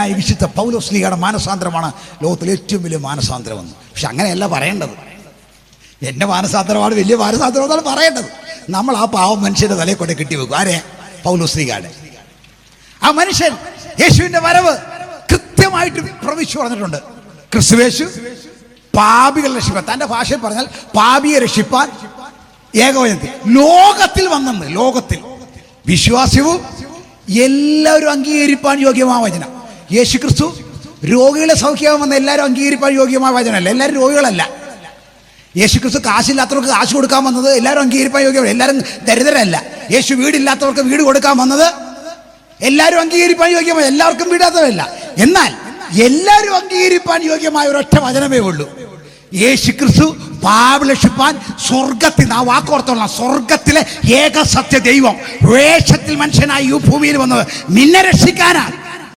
ധന്യനായ വിശുദ്ധ പൗലോസ്ലിഹയുടെ മാനസാന്തരമാണ് ലോകത്തിലെ ഏറ്റവും വലിയ മാനസാന്തരമെന്ന് പക്ഷെ അങ്ങനെയല്ല പറയേണ്ടത്. എന്റെ മാനസാന്തരമാണ് വലിയ മാനസാന്തരം എന്നാണ് പറയേണ്ടത്. നമ്മൾ ആ പാവം മനുഷ്യന്റെ തലയിൽ കൊണ്ട് കെട്ടി വെക്കും. ആരെ? പൗലോസ്ലിഹയുടെ ആ മനുഷ്യൻ യേശുവിന്റെ വരവ് കൃത്യമായിട്ട് പ്രവിച്ചു പറഞ്ഞിട്ടുണ്ട്. ക്രിസ്തുവേശു പാപികൾ രക്ഷിപ്പാൻ. തന്റെ ഭാഷയിൽ പറഞ്ഞാൽ പാപിയെ രക്ഷിപ്പാൻ ഏകവചനത്തിൽ. ലോകത്തിൽ വന്നെന്ന് ലോകത്തിൽ. വിശ്വാസ്യവും എല്ലാവരും അംഗീകരിപ്പാൻ യോഗ്യമായ വചനം. യേശു ക്രിസ്തു രോഗികളെ സൗഖ്യമാകുമെന്ന് എല്ലാവരും അംഗീകരിക്കാൻ യോഗ്യമായ വചനമല്ല. എല്ലാവരും രോഗികളല്ല. യേശു ക്രിസ്തു കാശില്ലാത്തവർക്ക് കാശ് കൊടുക്കാൻ വന്നത് എല്ലാവരും അംഗീകരിക്കാൻ യോഗ്യമാണ് എല്ലാവരും ദരിദ്രരല്ല. യേശു വീടില്ലാത്തവർക്ക് വീട് കൊടുക്കാൻ വന്നത് എല്ലാവരും അംഗീകരിക്കാൻ യോഗ്യമായ എല്ലാവർക്കും വീടാത്തവരല്ല. എന്നാൽ എല്ലാവരും അംഗീകരിക്കാൻ യോഗ്യമായ ഒരൊറ്റ വചനമേ ഉള്ളൂ. യേശു ക്രിസ്തു പാവലക്ഷിപ്പാൻ സ്വർഗത്തിൽ ആ വാക്കോർത്തോളാം സ്വർഗത്തിലെ ഏക സത്യ ദൈവം വേഷത്തിൽ മനുഷ്യനായി ഈ ഭൂമിയിൽ വന്നത്. നിന്നെ രക്ഷിക്കാനാണ്.